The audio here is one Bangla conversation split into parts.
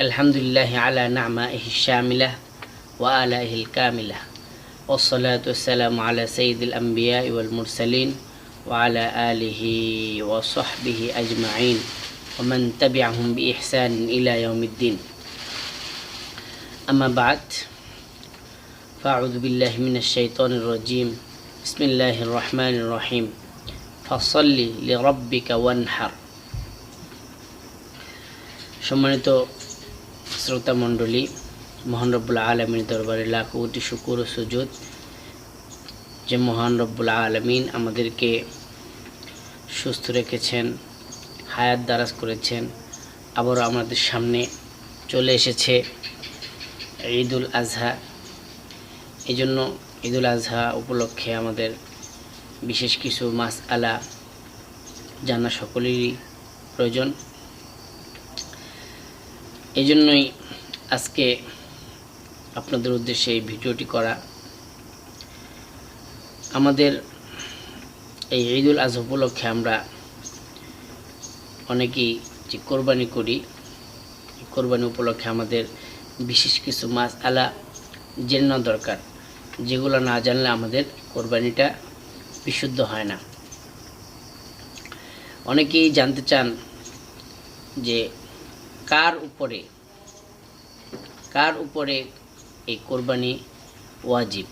الحمد لله على نعمائه الشاملة وآلائه الكاملة والصلاة والسلام على سيد الأنبياء والمرسلين وعلى آله وصحبه أجمعين ومن تبعهم بإحسان إلى يوم الدين أما بعد فأعوذ بالله من الشيطان الرجيم بسم الله الرحمن الرحيم فصل لربك وانحر সম্মানিত শ্রোতা মণ্ডলী, মহান রব্বুল আলমীর দরবারে লাখ কোটি শুকুর ও সুযোগ যে মহান রব্বুল আলমিন আমাদেরকে সুস্থ রেখেছেন, হায়াত দারাজ করেছেন, আবারও আমাদের সামনে চলে এসেছে ঈদুল আজহা। এই জন্য ঈদুল আজহা উপলক্ষে আমাদের বিশেষ কিছু মাস আলা জানা সকলেরই প্রয়োজন। এই জন্যই আজকে আপনাদের উদ্দেশ্যে এই ভিডিওটি করা। আমাদের এই ঈদুল আজহা উপলক্ষে আমরা অনেকেই যে কোরবানি করি কোরবানি উপলক্ষে আমাদের বিশেষ কিছু মাছ আলা জেনে দরকার। যেগুলো না জানলে আমাদের কোরবানিটা বিশুদ্ধ হয় না। অনেকেই জানতে চান যে কার উপরে? কার উপরে এই কোরবানি ওয়াজিব?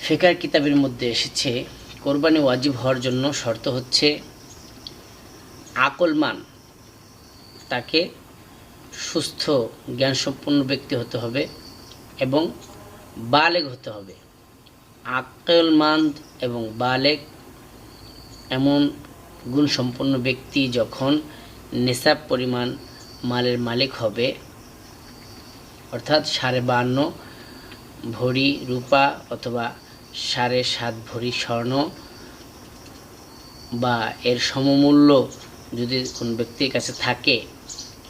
ফিকার কিতাবের মধ্যে এসেছে, কোরবানি ওয়াজিব হওয়ার জন্য শর্ত হচ্ছে আকলমান, তাকে সুস্থ, জ্ঞানসম্পন্ন ব্যক্তি হতে হবে এবং বালেগ হতে হবে। আকলমান্দ এবং বালেগ এমন গুণসম্পন্ন ব্যক্তি যখন নেশাব পরিমাণ মালের মালিক হবে। অর্থাৎ সাড়ে বান্ন ভরি রূপা অথবা সাড়ে সাত ভরি স্বর্ণ বা এর সমমূল্য যদি কোন ব্যক্তির কাছে থাকে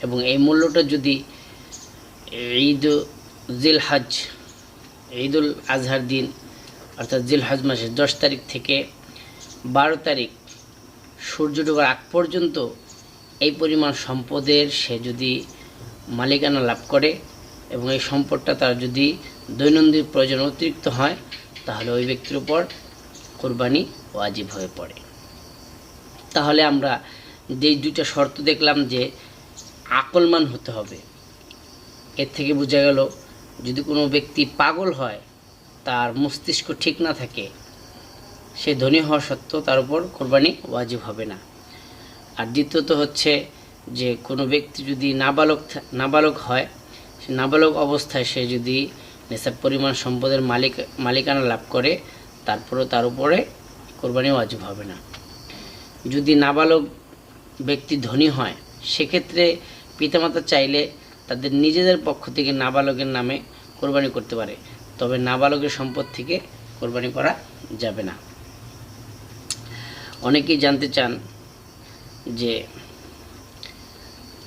এবং এই মূল্যটা যদি ঈদ জিল হজ ঈদুল আজহার দিন অর্থাৎ জিল হজ মাসের দশ তারিখ থেকে বারো তারিখ সূর্য ডোবার আগ পর্যন্ত এই পরিমাণ সম্পদের সে যদি মালিকানা লাভ করে এবং এই সম্পদটা তার যদি দৈনন্দিন প্রয়োজন অতিরিক্ত হয়, তাহলে ওই ব্যক্তির উপর কোরবানি ওয়াজিব হয়ে পড়ে। তাহলে আমরা যে দুইটা শর্ত দেখলাম যে আকলমান হতে হবে। এর থেকে বোঝা গেল, যদি কোনো ব্যক্তি পাগল হয়, তার মস্তিষ্ক ঠিক না থাকে, সে ধনী হওয়া সত্ত্বেও তার উপর কোরবানি ওয়াজিব হবে না। আর দ্বিতীয়ত হচ্ছে যে কোনো ব্যক্তি যদি নাবালক নাবালক হয়, সে নাবালক অবস্থায় সে যদি নেশাব পরিমাণ সম্পদের মালিক, মালিকানা লাভ করে, তারপরেও তার উপরে কোরবানি ওয়াজিব হবে না। যদি নাবালক ব্যক্তি ধনী হয়, সেক্ষেত্রে পিতামাতা চাইলে তাদের নিজেদের পক্ষ থেকে নাবালকের নামে কোরবানি করতে পারে। তবে নাবালকের সম্পদ থেকে কোরবানি করা যাবে না। অনেকেই জানতে চান যে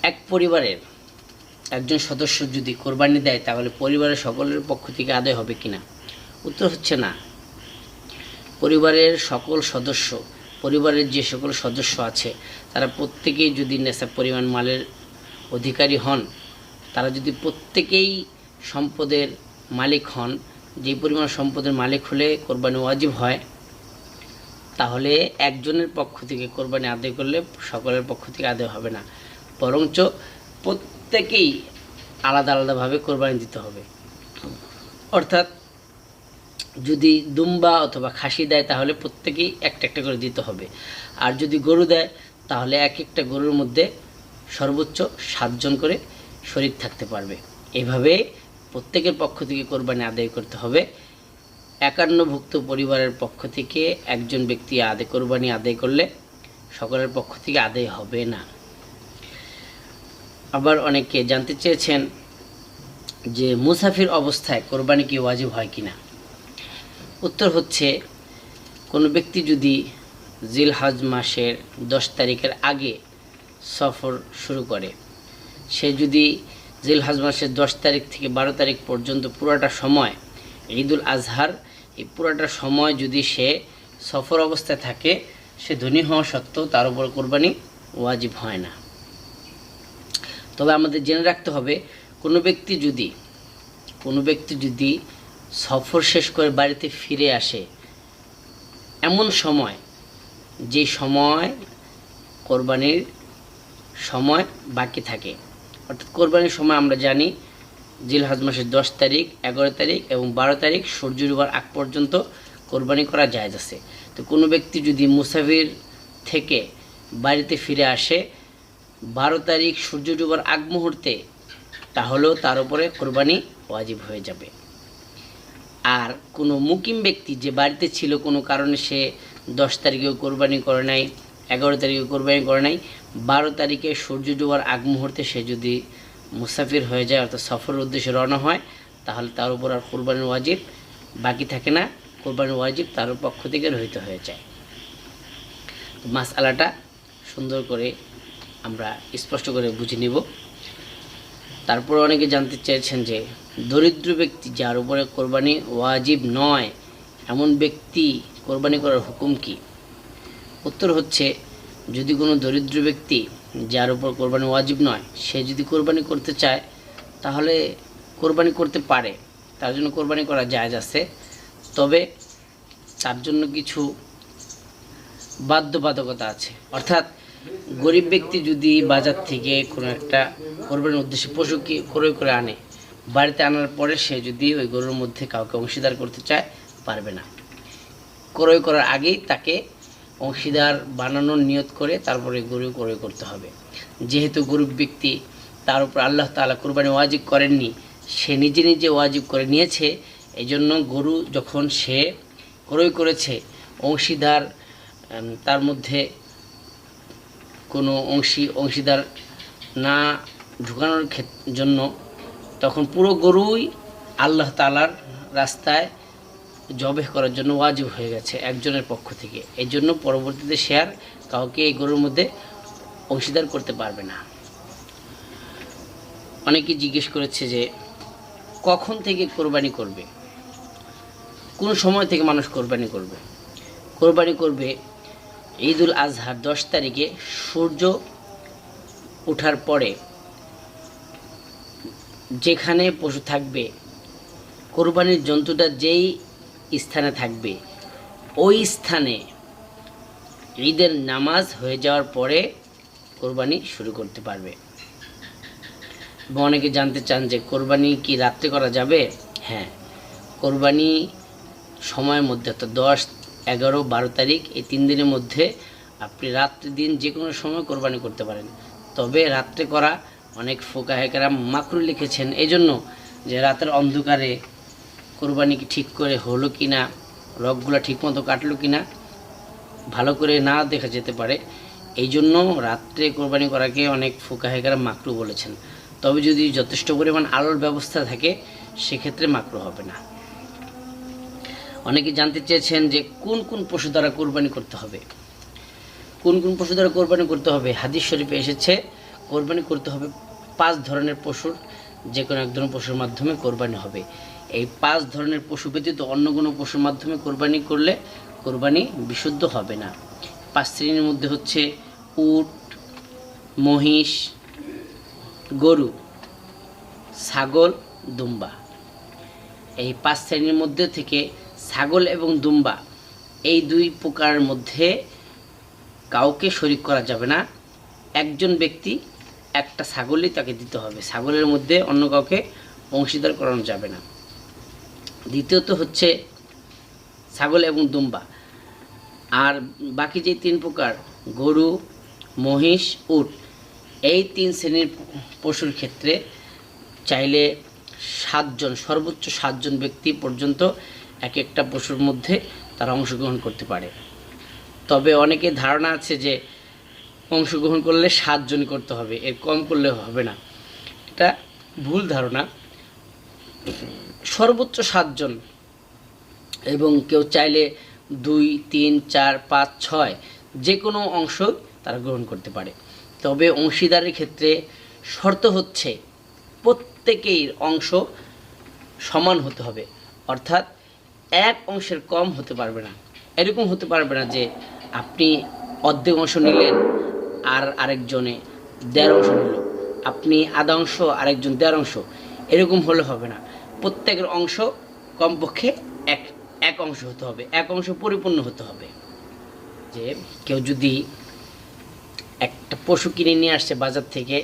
এক পরিবারের একজন সদস্য যদি কোরবানি দেয়, তাহলে পরিবারের সকলের পক্ষ থেকে আদায় হবে কিনা? উত্তর হচ্ছে না। পরিবারের সকল সদস্য, পরিবারের যে সকল সদস্য আছে, তারা প্রত্যেকেই যদি নেশা পরিমাণ মালের অধিকারী হন, তারা যদি প্রত্যেকেই সম্পদের মালিক হন যে পরিমাণ সম্পদের মালিক হলে কোরবানি ওয়াজিব হয় তাহলে একজনের পক্ষ থেকে কোরবানি আদায় করলে সকলের পক্ষ থেকে আদায় হবে না। বরঞ্চ প্রত্যেকেই আলাদা আলাদাভাবে কোরবানি দিতে হবে। অর্থাৎ যদি দুম্বা অথবা খাসি দেয়, তাহলে প্রত্যেকেই একটা একটা করে দিতে হবে। আর যদি গরু দেয়, তাহলে এক একটা গরুর মধ্যে সর্বোচ্চ সাতজন করে শরীর থাকতে পারবে। এভাবে প্রত্যেকের পক্ষ থেকে কোরবানি আদায় করতে হবে। একান্নভুক্ত পরিবারের পক্ষ থেকে একজন ব্যক্তি আদায় কোরবানি আদায় করলে সকলের পক্ষ থেকে আদায় হবে না। আবার অনেকে জানতে চেয়েছেন যে মুসাফির অবস্থায় কোরবানি কি ওয়াজিব হয় কিনা। উত্তর হচ্ছে, কোনো ব্যক্তি যদি জিল হজ মাসের দশ তারিখের আগে সফর শুরু করে, সে যদি জিল হজ মাসের দশ তারিখ থেকে বারো তারিখ পর্যন্ত পুরোটা সময় ঈদুল আজহার এই পুরোটা সময় যদি সে সফর অবস্থায় থাকে, সে ধনী হওয়া সত্ত্বেও তার উপর কোরবানি ওয়াজিব হয় না। তবে আমাদের জেনে রাখতে হবে, কোনো ব্যক্তি যদি, কোনো ব্যক্তি যদি সফর শেষ করে বাড়িতে ফিরে আসে, এমন সময়, যে সময় কোরবানির সময় বাকি থাকে। অর্থাৎ কোরবানির সময় আমরা জানি জিলহাজ মাসের দশ তারিখ, এগারো তারিখ এবং বারো তারিখ সূর্য ডুবার আগ পর্যন্ত কোরবানি করা যায় আছে। তো কোনো ব্যক্তি যদি মুসাফির থেকে বাড়িতে ফিরে আসে, বারো তারিখ সূর্য ডুবার আগ মুহূর্তে, তাহলেও তার উপরে কোরবানি ওয়াজিব হয়ে যাবে। আর কোনো মুকিম ব্যক্তি যে বাড়িতে ছিল, কোনো কারণে সে দশ তারিখেও কোরবানি করে নাই, এগারো তারিখে কোরবানি করে নাই, বারো তারিখে সূর্য ডুবার আগ মুহূর্তে সে যদি মুসাফির হয়ে যায়, অর্থাৎ সফরের উদ্দেশ্যে রওনা হয়, তাহলে তার উপর আর কোরবানির ওয়াজিব বাকি থাকে না। কোরবানির ওয়াজিব তার পক্ষ থেকে রহিত হয়ে যায়। মাস আলাটা সুন্দর করে আমরা স্পষ্ট করে বুঝে নিব। তারপর অনেকে জানতে চেয়েছেন যে, দরিদ্র ব্যক্তি যার উপরে কোরবানি ওয়াজিব নয়, এমন ব্যক্তি কোরবানি করার হুকুম কি? উত্তর হচ্ছে, যদি কোনো দরিদ্র ব্যক্তি যার উপর কোরবানি ওয়াজিব নয়, সে যদি কোরবানি করতে চায়, তাহলে কোরবানি করতে পারে, তার জন্য কোরবানি করা জায়জ আছে। তবে তার জন্য কিছু বাধ্যবাধকতা আছে। অর্থাৎ গরিব ব্যক্তি যদি বাজার থেকে কোনো একটা কোরবানির উদ্দেশ্যে পশু ক্রয় করে আনে, বাড়িতে আনার পরে সে যদি ওই গরুর মধ্যে কাউকে অংশীদার করতে চায়, পারবে না। ক্রয় করার আগেই তাকে অংশীদার বানানোর নিয়ত করে তারপরে গরু ক্রয় করতে হবে। যেহেতু গরিব ব্যক্তি, তার উপর আল্লাহ তাআলা কোরবানি ওয়াজিব করেননি, সে নিজে নিজে ওয়াজিব করে নিয়েছে এই জন্য গরু যখন সে ক্রয় করেছে, অংশীদার তার মধ্যে কোনো অংশী, অংশীদার না ঢুকানোর জন্য তখন পুরো গরুই আল্লাহ তালার রাস্তায় জবেহ করার জন্য ওয়াজিব হয়ে গেছে একজনের পক্ষ থেকে। এই জন্য পরবর্তীতে আর কাউকে এই গরুর মধ্যে অংশীদার করতে পারবে না। অনেকে জিজ্ঞেস করেছে যে, কখন থেকে কোরবানি করবে? কোন সময় থেকে মানুষ কোরবানি করবে? কোরবানি করবে ঈদুল আজহার দশ তারিখে সূর্য ওঠার পরে। যেখানে পশু থাকবে, কোরবানির জন্তুটা যেই স্থানে থাকবে। ওই স্থানে ঈদের নামাজ হয়ে যাওয়ার পরে কোরবানি শুরু করতে পারবে। অনেকে জানতে চান যে কোরবানি কি রাত্রে করা যাবে? হ্যাঁ কোরবানি সময়ের মধ্যে অর্থাৎ দশ, এগারো, বারো তারিখ এই তিন দিনের মধ্যে আপনি রাত্রি দিন যে কোনো সময় কোরবানি করতে পারেন। তবে রাত্রে করা অনেক ফোকা হেকারা মাকরু লিখেছেন। এই জন্য যে রাতের অন্ধকারে কোরবানি ঠিক করে হলো কি না? রগগুলো ঠিকমতো কাটলো কি না? ভালো করে না দেখা যেতে পারে। এই জন্য রাত্রে কোরবানি করাকে অনেক ফোকা হেকারা মাকরু বলেছেন। তবে যদি যথেষ্ট পরিমাণ আলোর ব্যবস্থা থাকে, সেক্ষেত্রে মাকরু হবে না। অনেকে জানতে চেয়েছেন যে কোন কোন পশু দ্বারা কোরবানি করতে হবে? কোন কোন পশু দ্বারা কোরবানি করতে হবে? হাদিস শরীফে এসেছে, কোরবানি করতে হবে পাঁচ ধরনের পশুর যে কোনো এক ধরনের পশুর মাধ্যমে কোরবানি হবে। এই পাঁচ ধরনের পশু ব্যতীত অন্য কোনো পশুর মাধ্যমে কোরবানি করলে কোরবানি বিশুদ্ধ হবে না। পাঁচ শ্রেণির মধ্যে হচ্ছে উট, মহিষ, গরু, ছাগল, দুম্বা। এই পাঁচ শ্রেণির মধ্যে থেকে ছাগল এবং দুম্বা এই দুই প্রকারের মধ্যে কাউকে শরিক করা যাবে না। একজন ব্যক্তি একটা ছাগলই তাকে দিতে হবে। ছাগলের মধ্যে অন্য কাউকে অংশীদার করানো যাবে না। দ্বিতীয়ত হচ্ছে ছাগল এবং দুম্বা। আর বাকি যে তিন প্রকার, গরু, মহিষ, উট, এই তিন শ্রেণির পশুর ক্ষেত্রে চাইলে সাতজন, সর্বোচ্চ সাতজন ব্যক্তি পর্যন্ত এক একটা পশুর মধ্যে তারা অংশগ্রহণ করতে পারে। তবে অনেকে ধারণা আছে যে অংশগ্রহণ করলে সাতজন করতে হবে, এর কম করলে হবে না। এটা ভুল ধারণা। সর্বোচ্চ সাতজন। এবং কেউ চাইলে দুই, তিন, চার, পাঁচ, ছয় যে কোনো অংশ তারা গ্রহণ করতে পারে। তবে অংশীদারের ক্ষেত্রে শর্ত হচ্ছে প্রত্যেকেই অংশ সমান হতে হবে। অর্থাৎ এক অংশের কম হতে পারবে না। এরকম হতে পারবে না যে আপনি অর্ধেক অংশ নিলেন আর আরেকজনে দেড় অংশ নিল। আপনি আধা অংশ, আরেকজন দেড় অংশ। এরকম হলে হবে না। প্রত্যেকের অংশ কমপক্ষে এক এক অংশ হতে হবে, এক অংশ পরিপূর্ণ হতে হবে। যে কেউ যদি একটা পশু কিনে নিয়ে আসছে বাজার থেকে,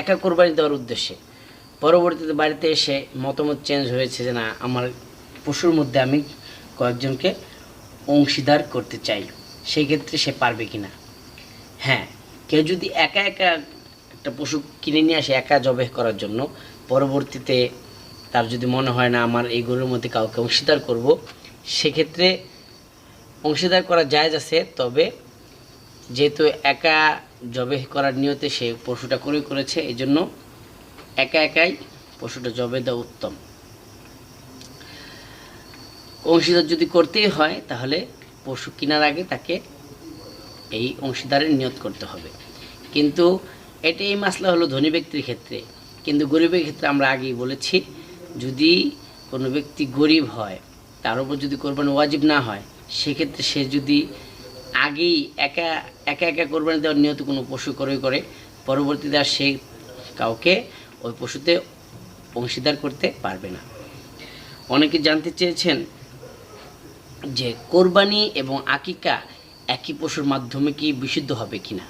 একা কোরবানি দেওয়ার উদ্দেশ্যে, পরবর্তীতে বাড়িতে এসে মতামত চেঞ্জ হয়েছে যে না, আমার পশুর মধ্যে আমি কয়েকজনকে অংশীদার করতে চাই, সেই ক্ষেত্রে সে পারবে কি না হ্যাঁ কেউ যদি একা একা একটা পশু কিনে নিয়ে আসে একা জবে করার জন্য, পরবর্তীতে তার যদি মনে হয় না, আমার এই গরুর মধ্যে কাউকে অংশীদার করব, সেক্ষেত্রে অংশীদার করা জায়জ আছে। তবে যেহেতু একা জবে করার নিয়তে সে পশুটা করে করেছে এই জন্য একা একাই পশুটা জবে দেওয়া উত্তম। অংশীদার যদি করতেই হয়, তাহলে পশু কেনার আগে তাকে এই অংশীদারের নিয়ত করতে হবে। কিন্তু এটা এই মাসলা হলো ধনী ব্যক্তির ক্ষেত্রে। কিন্তু গরিবের ক্ষেত্রে আমরা আগেই বলেছি যদি কোনো ব্যক্তি গরিব হয়, তার উপর যদি কোরবানি ওয়াজিব না হয়, সেক্ষেত্রে সে যদি আগেই একা একা একা কোরবানি দেওয়ার নিয়ত কোনো পশু ক্রয় করে, পরবর্তীতে আর সে কাউকে ওই পশুতে অংশীদার করতে পারবে না। অনেকে জানতে চেয়েছেন যে কোরবানি এবং আকিকা একই পশুর মাধ্যমে কি বিশুদ্ধ হবে কি না?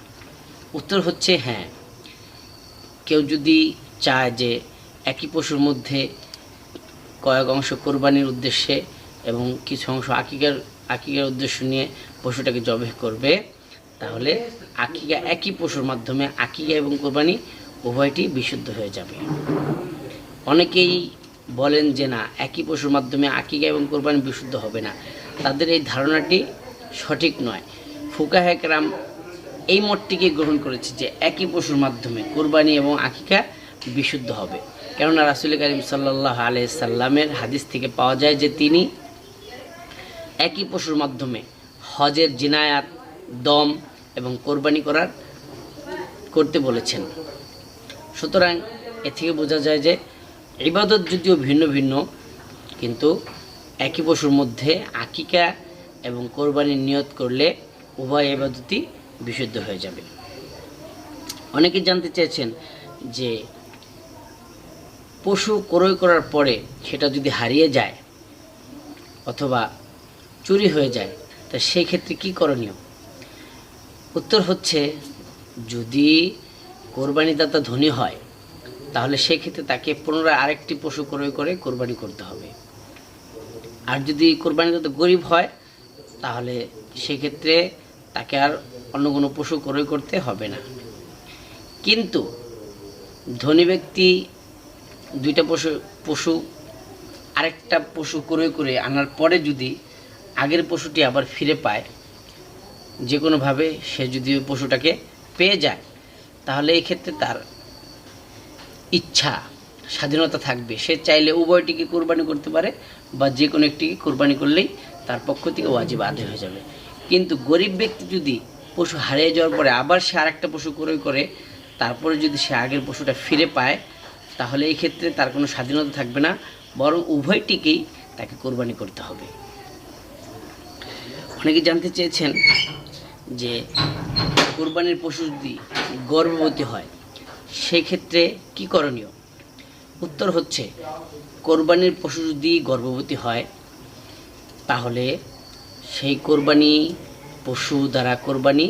উত্তর হচ্ছে হ্যাঁ। কেউ যদি চায় যে একই পশুর মধ্যে কয়েক অংশ কোরবানির উদ্দেশ্যে এবং কিছু অংশ আকিকার আকিকার উদ্দেশ্য নিয়ে পশুটাকে জবে করবে। তাহলে আকিকা একই পশুর মাধ্যমে আকিকা এবং কোরবানি উভয়টি বিশুদ্ধ হয়ে যাবে। অনেকেই বলেন যে না, একই পশুর মাধ্যমে আকিকা এবং কোরবানি বিশুদ্ধ হবে না। তাদের এই ধারণাটি সঠিক নয়। ফুকাহেকরাম এই মতটিকে গ্রহণ করেছে যে একই পশুর মাধ্যমে কোরবানি এবং আকিকা বিশুদ্ধ হবে। কেননা রাসুল করিম সাল্লাহ আলাই সাল্লামের হাদিস থেকে পাওয়া যায় যে তিনি একই পশুর মাধ্যমে হজের জিনায়াত, দম এবং কোরবানি করার করতে বলেছেন। সুতরাং এ থেকে বোঝা যায় যে ইবাদত যদিও ভিন্ন ভিন্ন, কিন্তু একই পশুর মধ্যে আকিকা এবং কোরবানির নিয়ত করলে উভয় ইবাদতই বিশুদ্ধ হয়ে যাবে। অনেকে জানতে চেয়েছেন যে পশু ক্রয় করার পরে সেটা যদি হারিয়ে যায় অথবা চুরি হয়ে যায়, তা সেই ক্ষেত্রে কী করণীয়? উত্তর হচ্ছে, যদি কোরবানিদাতা ধনী হয়, তাহলে সেক্ষেত্রে তাকে পুনরায় আরেকটি পশু ক্রয় করে কোরবানি করতে হবে। আর যদি কোরবানিদাতা গরিব হয়, তাহলে সেক্ষেত্রে তাকে আর অন্য কোনো পশু ক্রয় করতে হবে না। কিন্তু ধনী ব্যক্তি দুইটা পশু পশু, আরেকটা পশু ক্রয় করে আনার পরে যদি আগের পশুটি আবার ফিরে পায় যে কোনোভাবে সে যদি ওই পশুটাকে পেয়ে যায়, তাহলে এই ক্ষেত্রে তার ইচ্ছা, স্বাধীনতা থাকবে। সে চাইলে উভয়টিকে কোরবানি করতে পারে বা যে কোনো একটিকে কোরবানি করলেই তার পক্ষ থেকে ওয়াজিব আদায় হয়ে যাবে। কিন্তু গরিব ব্যক্তি যদি পশু হারিয়ে যাওয়ার পরে আবার সে আরেকটা পশু ক্রয় করে তারপরে যদি সে আগের পশুটা ফিরে পায় তাহলে এই ক্ষেত্রে তার কোনো স্বাধীনতা থাকবে না, বরং উভয়টিকেই তাকে কোরবানি করতে হবে। অনেকে জানতে চেয়েছেন যে কোরবানির পশু যদি গর্ভবতী হয় সেই ক্ষেত্রে কি করণীয়? উত্তর হচ্ছে, কোরবানির পশু যদি গর্ভবতী হয়, তাহলে সেই কোরবানি পশু দ্বারা কোরবানি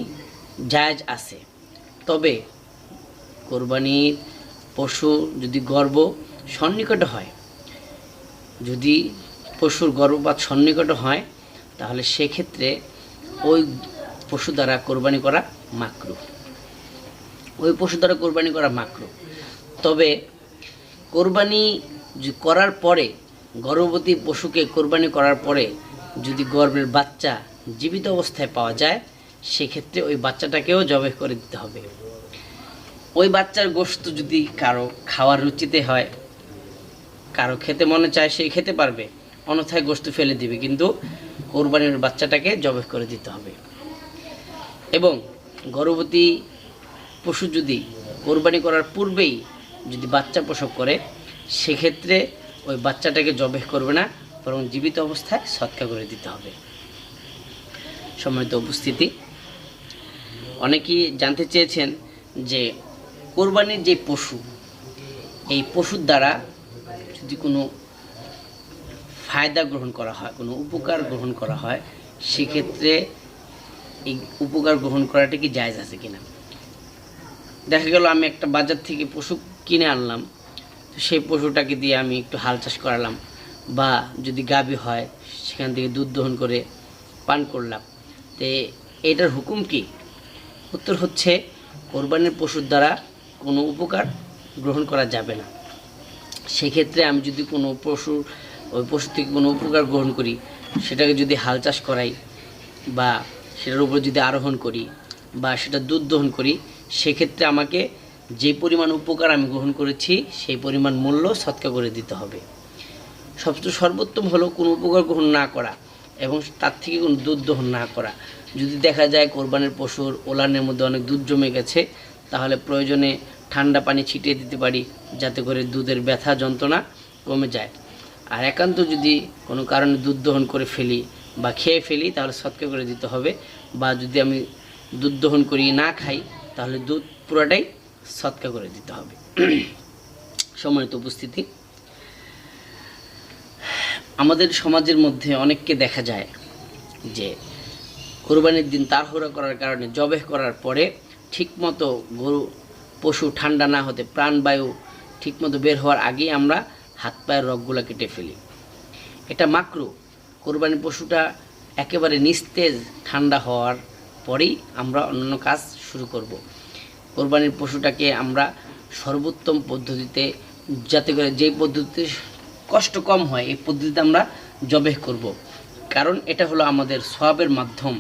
জায়জ আছে। তবে কোরবানির পশু যদি গর্ভ সন্নিকট হয়, যদি পশুর গর্ভপাত সন্নিকট হয়, তাহলে সেক্ষেত্রে ওই পশু দ্বারা কোরবানি করা মাকরু ওই পশু দ্বারা কোরবানি করা মাকরু তবে কোরবানি করার পরে, গর্ভবতী পশুকে কোরবানি করার পরে যদি গর্ভের বাচ্চা জীবিত অবস্থায় পাওয়া যায়, সেক্ষেত্রে ওই বাচ্চাটাকেও জবে করে দিতে হবে। ওই বাচ্চার গোশত যদি কারও খাওয়ার রুচিতে হয়, কারও খেতে মনে চায় সে খেতে পারবে, অন্যথায় গোশত ফেলে দিবে। কিন্তু কোরবানির বাচ্চাটাকে জবে করে দিতে হবে। এবং গর্ভবতী পশু যদি কোরবানি করার পূর্বেই যদি বাচ্চা প্রসব করে, সেক্ষেত্রে ওই বাচ্চাটাকে জবে করবে না, বরং জীবিত অবস্থায় সৎকা করে দিতে হবে। সম্মানিত উপস্থিতি, অনেকেই জানতে চেয়েছেন যে কোরবানির যে পশু, এই পশুর দ্বারা যদি কোনো ফায়দা গ্রহণ করা হয়, কোনো উপকার গ্রহণ করা হয়, সেক্ষেত্রে এই উপকার গ্রহণ করাটা কি জায়জ আছে কিনা? দেখা গেল আমি একটা বাজার থেকে পশু কিনে আনলাম, তো সেই পশুটাকে দিয়ে আমি একটু হাল চাষ করালাম বা যদি গাভী হয়, সেখান থেকে দুধ দহন করে পান করলাম। তে এটার হুকুম কি? উত্তর হচ্ছে, কোরবানির পশুর দ্বারা কোনো উপকার গ্রহণ করা যাবে না। সেক্ষেত্রে আমি যদি কোনো পশুর ওই পশু থেকে কোনো উপকার গ্রহণ করি, সেটাকে যদি হাল চাষ করাই বা সেটার উপর যদি আরোহণ করি বা সেটা দুধ দহন করি, সেক্ষেত্রে আমাকে যে পরিমাণ উপকার আমি গ্রহণ করেছি, সেই পরিমাণ মূল্য সৎকা করে দিতে হবে। সবচেয়ে সর্বোত্তম হলো কোনো উপকার গ্রহণ না করা এবং তার থেকে কোনো দুধ দহন না করা। যদি দেখা যায় কোরবানির পশুর ওলানের মধ্যে অনেক দুধ জমে গেছে তাহলে প্রয়োজনে ঠান্ডা পানি ছিটিয়ে দিতে পারি, যাতে করে দুধের ব্যথা যন্ত্রণা কমে যায়। আর একান্ত যদি কোনো কারণে দুধ দহন করে ফেলি বা খেয়ে ফেলি, তাহলে সৎকা করে দিতে হবে। বা যদি আমি দুধ দহন করি, না খাই, তাহলে দুধ পুরোটাই সৎকা করে দিতে হবে। সম্মানিত উপস্থিতি। আমাদের সমাজের মধ্যে অনেককে দেখা যায় যে, কোরবানির দিন তাড়াহুড়া করার কারণে জবেহ করার পরে ঠিকমতো গরু, পশু ঠান্ডা না হতে প্রাণবায়ু ঠিকমতো বের হওয়ার আগেই আমরা হাত পায়ের রগগুলো কেটে ফেলি এটা মাকরু কোরবানি পশুটা একেবারে নিস্তেজ ঠান্ডা হওয়ার পরেই আমরা অন্যান্য কাজ শুরু করব। কোরবানির পশুটাকে আমরা সর্বোত্তম পদ্ধতিতে যাতে করে যেই পদ্ধতিতে কষ্ট কম হয়, এই পদ্ধতিতে আমরা জবেহ করব। কারণ এটা হলো আমাদের সবের মাধ্যম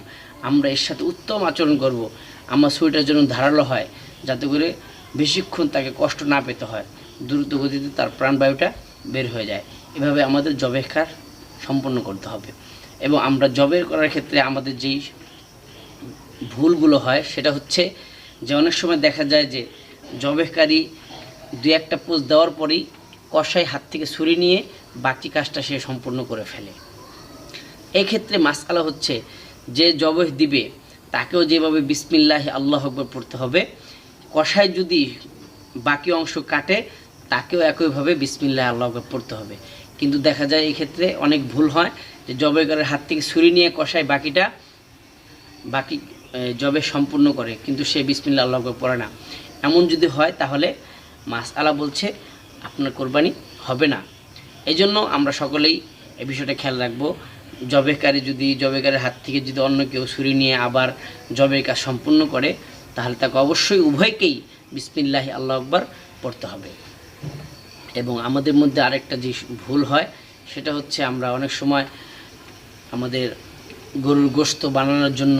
আমরা এর সাথে উত্তম আচরণ করব। আমার শরীরটার জন্য ধারালো হয়, যাতে করে বেশিক্ষণ তাকে কষ্ট না পেতে হয়। দ্রুত গতিতে তার প্রাণবায়ুটা বের হয়ে যায়। এভাবে আমাদের জবেহ কার সম্পন্ন করতে হবে। এবং আমরা জবের করার ক্ষেত্রে আমাদের যেই ভুলগুলো হয়, সেটা হচ্ছে যে অনেক সময় দেখা যায় যে জবেকারী দু একটা পোজ দেওয়ার পরেই কষাই হাত থেকে ছুরি নিয়ে বাকি কাজটা সে সম্পূর্ণ করে ফেলে। এক্ষেত্রে মাসআলা হচ্ছে যে জবেহ দিবে তাকেও যেভাবে বিসমিল্লাহ, আল্লাহ আকবর পড়তে হবে। কষাই যদি বাকি অংশ কাটে, তাকেও একইভাবে বিসমিল্লাহ, আল্লাহ আকবর পড়তে হবে। কিন্তু দেখা যায় ক্ষেত্রে অনেক ভুল হয় যে জবেকারের হাত থেকে ছুরি নিয়ে কষায় বাকিটা, বাকি জবে সম্পূর্ণ করে, কিন্তু সে বিসমিল্লা আল্লাহ আকবর পড়ে না। এমন যদি হয়, তাহলে মাস আলা বলছে, আপনার কোরবানি হবে না। এই জন্য আমরা সকলেই এ বিষয়টা খেয়াল রাখব। জবেকারী যদি জবেকারের হাত থেকে যদি অন্য কেউ ছুরি নিয়ে আবার জবের কাজ সম্পূর্ণ করে, তাহলে তাকে অবশ্যই উভয়কেই বিসমিল্লাহি আল্লাহ আকবর পড়তে হবে। এবং আমাদের মধ্যে আরেকটা যে ভুল হয়, সেটা হচ্ছে আমরা অনেক সময় আমাদের গরুর গোশত বানানোর জন্য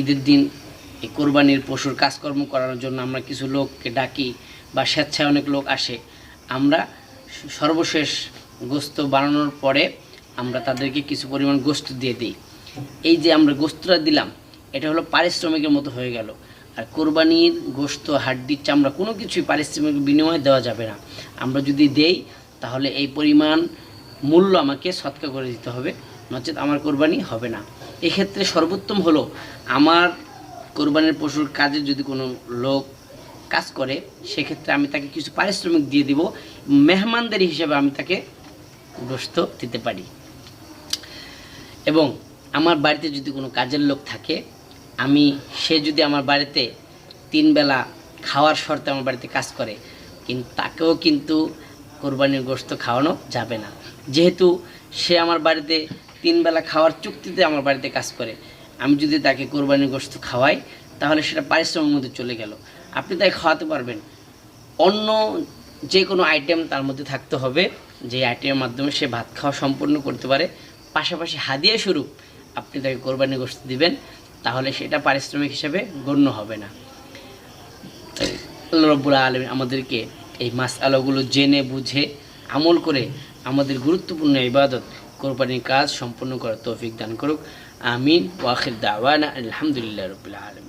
ঈদের দিন এই কোরবানির পশুর কাজকর্ম করানোর জন্য আমরা কিছু লোককে ডাকি বা স্বেচ্ছায় অনেক লোক আসে। আমরা সর্বশেষ গোস্ত বানানোর পরে আমরা তাদেরকে কিছু পরিমাণ গোস্ত দিয়ে দিই। এই যে আমরা গোস্তটা দিলাম, এটা হলো পারিশ্রমিকের মতো হয়ে গেল। আর কোরবানির গোস্ত, হাড্ডির চামড়া, কোনো কিছুই পারিশ্রমিক বিনিময়ে দেওয়া যাবে না। আমরা যদি দেই, তাহলে এই পরিমাণ মূল্য আমাকে সৎকা করে দিতে হবে, নচেত আমার কোরবানি হবে না। এক্ষেত্রে সর্বোত্তম হলো, আমার কোরবানির পশুর কাজে যদি কোনো লোক কাজ করে, সেক্ষেত্রে আমি তাকে কিছু পারিশ্রমিক দিয়ে দিব, মেহমানদের হিসেবে আমি তাকে গোস্ত দিতে পারি। এবং আমার বাড়িতে যদি কোনো কাজের লোক থাকে, আমি সে যদি আমার বাড়িতে তিন বেলা খাওয়ার শর্তে আমার বাড়িতে কাজ করে কিন্তু তাকেও কিন্তু কোরবানির গোস্ত খাওয়ানো যাবে না। যেহেতু সে আমার বাড়িতে তিন বেলা খাওয়ার চুক্তিতে আমার বাড়িতে কাজ করে, আমি যদি তাকে কোরবানির গোস্ত খাওয়াই, তাহলে সেটা পারিশ্রমিক মধ্যে চলে গেল। আপনি তাই খাওয়াতে পারবেন। অন্য যে কোনো আইটেম তার মধ্যে থাকতে হবে, যে আইটেমের মাধ্যমে সে ভাত খাওয়া সম্পূর্ণ করতে পারে। পাশাপাশি হাদিয়া স্বরূপ আপনি তাকে কোরবানি গোস্ত দিবেন, তাহলে সেটা পারিশ্রমিক হিসেবে গণ্য হবে না। আল্লাহ রব্বুল আলম আমাদেরকে এই মাস আলোগুলো জেনে, বুঝে, আমল করে আমাদের গুরুত্বপূর্ণ ইবাদত, কোরবানির কাজ সম্পন্ন করার তৌফিক দান করুক। আমিন ওয়াখির দাওয়ানা আলহামদুলিল্লাহ রবিল্লা আলমী